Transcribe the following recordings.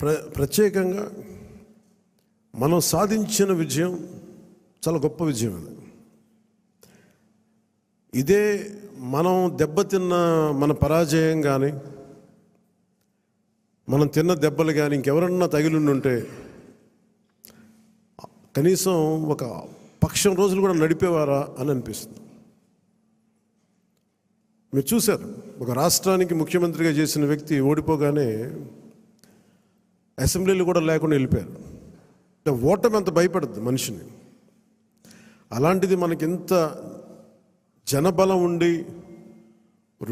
ప్ర ప్రత్యేకంగా మనం సాధించిన విజయం చాలా గొప్ప విజయం అది. ఇదే మనం దెబ్బతిన్న మన పరాజయం కానీ మనం తిన్న దెబ్బలు కానీ ఇంకెవరన్నా తగిలిండుంటే కనీసం ఒక పక్షం రోజులు కూడా నడిపేవారా అని అనిపిస్తుంది. మీరు చూశారు ఒక రాష్ట్రానికి ముఖ్యమంత్రిగా చేసిన వ్యక్తి ఓడిపోగానే అసెంబ్లీలు కూడా లేకుండా వెళ్ళిపోయారు. అంటే ఓటమి అంత భయపడద్దు మనిషిని. అలాంటిది మనకి ఇంత జనబలం ఉండి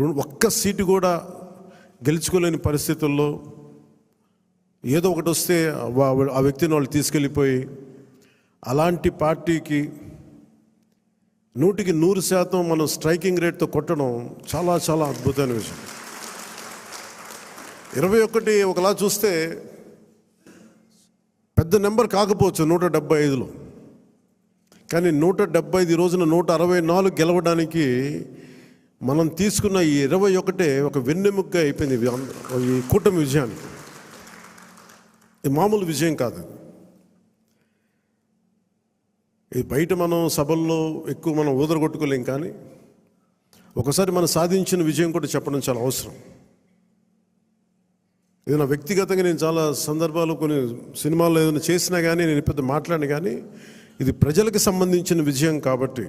ఒక్క సీటు కూడా గెలుచుకోలేని పరిస్థితుల్లో ఏదో ఒకటి వస్తే ఆ వ్యక్తిని వాళ్ళు తీసుకెళ్ళిపోయి అలాంటి పార్టీకి నూటికి నూరు శాతం మనం స్ట్రైకింగ్ రేట్తో కొట్టడం చాలా చాలా అద్భుతమైన విషయం. ఇరవై ఒకటి ఒకలా చూస్తే పెద్ద నెంబర్ కాకపోవచ్చు నూట డెబ్బై ఐదులో. కానీ నూట డెబ్బై ఐదు రోజున నూట అరవై నాలుగు గెలవడానికి మనం తీసుకున్న ఈ ఇరవై ఒకటే ఒక వెన్నెముక్క అయిపోయింది ఈ కూటమి విజయానికి. ఇది మామూలు విజయం కాదు. ఇది బయట మనం సభల్లో ఎక్కువ మనం ఊదరగొట్టుకోలేం కానీ ఒకసారి మనం సాధించిన విజయం కూడా చెప్పడం చాలా అవసరం. ఏదైనా వ్యక్తిగతంగా నేను చాలా సందర్భాలు కొన్ని సినిమాల్లో ఏదైనా చేసినా కానీ నేను పెద్ద మాట్లాడిన కానీ ఇది ప్రజలకు సంబంధించిన విజయం కాబట్టి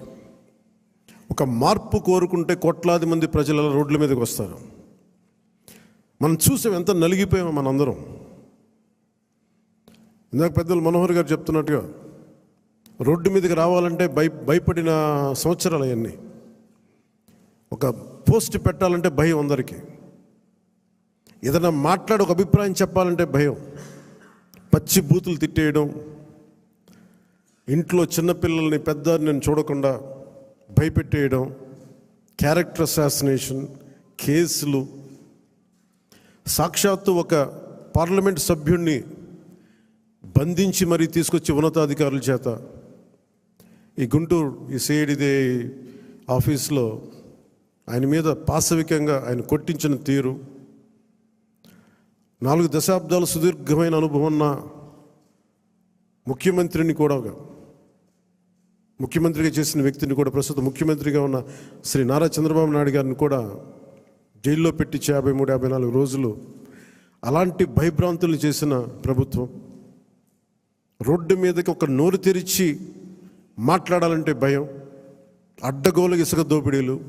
ఒక మార్పు కోరుకుంటే కోట్లాది మంది ప్రజల రోడ్ల మీదకి వస్తారు. మనం చూసాం ఎంత నలిగిపోయామో మనందరం. ఇందాక పెద్దలు మనోహర్ గారు చెప్తున్నట్టుగా రోడ్డు మీదకి రావాలంటే భయ భయపడిన సంవత్సరాలు అవన్నీ. ఒక పోస్ట్ పెట్టాలంటే భయం అందరికీ. ఏదైనా మాట్లాడి ఒక అభిప్రాయం చెప్పాలంటే భయం. పచ్చి బూతులు తిట్టేయడం ఇంట్లో చిన్నపిల్లల్ని పెద్ద నేను చూడకుండా భయపెట్టేయడం క్యారెక్టర్ అసాసినేషన్ కేసులు సాక్షాత్తు ఒక పార్లమెంట్ సభ్యుణ్ణి బంధించి మరీ తీసుకొచ్చి ఉన్నతాధికారుల చేత. ఈ గుంటూరు ఈ సిఐడిదే ఆఫీస్లో ఆయన మీద పాశవికంగా ఆయన కొట్టించిన తీరు. నాలుగు దశాబ్దాల సుదీర్ఘమైన అనుభవం ఉన్న ముఖ్యమంత్రిని కూడా ముఖ్యమంత్రిగా చేసిన వ్యక్తిని కూడా ప్రస్తుతం ముఖ్యమంత్రిగా ఉన్న శ్రీ నారా చంద్రబాబు నాయుడు గారిని కూడా జైల్లో పెట్టి యాభై మూడు యాభై నాలుగు రోజులు అలాంటి భయభ్రాంతులు చేసిన ప్రభుత్వం. రోడ్డు మీదకి ఒక నోరు తెరిచి మాట్లాడాలంటే భయం అడ్డగోలు ఇసుక దోపిడీలు.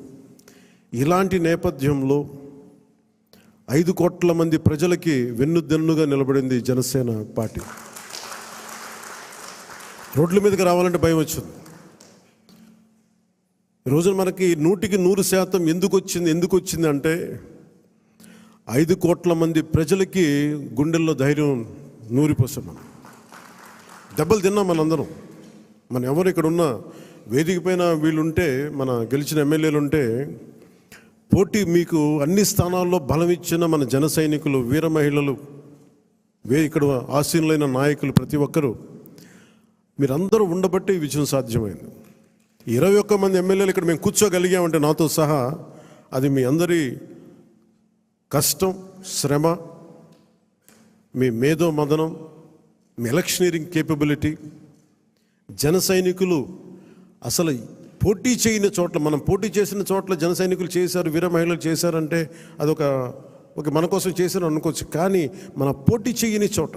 ఇలాంటి నేపథ్యంలో ఐదు కోట్ల మంది ప్రజలకి వెన్నుదెన్నుగా నిలబడింది జనసేన పార్టీ. రోడ్ల మీదకి రావాలంటే భయం వచ్చింది. ఈ రోజున మనకి నూటికి నూరు శాతం ఎందుకు వచ్చింది ఎందుకు వచ్చింది అంటే ఐదు కోట్ల మంది ప్రజలకి గుండెల్లో ధైర్యం నూరిపోసాం మనం. దెబ్బలు తిన్నాం మనందరం. మన ఎవరు ఇక్కడ ఉన్న వేదిక పైన వీళ్ళుంటే మన గెలిచిన ఎమ్మెల్యేలు ఉంటే పోటీ మీకు అన్ని స్థానాల్లో బలం ఇచ్చిన మన జన సైనికులు వీర మహిళలు వే ఇక్కడ ఆసీనులైన నాయకులు ప్రతి ఒక్కరూ మీరందరూ ఉండబట్టి ఈ విజయం సాధ్యమైంది. ఇరవై ఒక్క మంది ఎమ్మెల్యేలు ఇక్కడ మేము కూర్చోగలిగామంటే నాతో సహా అది మీ అందరి కష్టం శ్రమ మీ మేధో మదనం మీ ఎలక్షనీరింగ్ కేపబిలిటీ జన సైనికులు అసలు పోటీ చేయని చోట్ల మనం పోటీ చేసిన చోట్ల జన సైనికులు చేశారు వీర మహిళలు చేశారంటే అదొక ఒక మన కోసం చేశారు అనుకోవచ్చు కానీ మన పోటీ చేయని చోట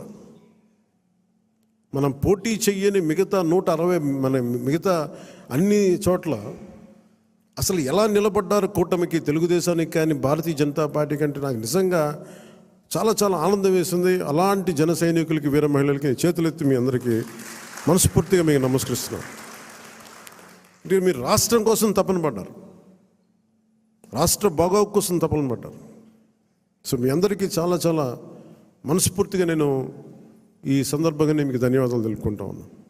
మనం పోటీ చెయ్యని మిగతా నూట అరవై మన మిగతా అన్ని చోట్ల అసలు ఎలా నిలబడ్డారు కూటమికి తెలుగుదేశానికి కానీ భారతీయ జనతా పార్టీ కంటే నాకు నిజంగా చాలా చాలా ఆనందం వేసింది. అలాంటి జన సైనికులకి వీర మహిళలకి చేతులెత్తి మీ అందరికీ మనస్ఫూర్తిగా మీకు నమస్కరిస్తున్నాను. అంటే మీరు రాష్ట్రం కోసం తపన పడ్డారు. రాష్ట్ర బాగోగు కోసం తపన పడ్డారు. సో మీ అందరికీ చాలా చాలా మనస్ఫూర్తిగా నేను ఈ సందర్భంగా నేను మీకు ధన్యవాదాలు తెలుపుకుంటా ఉన్నాను.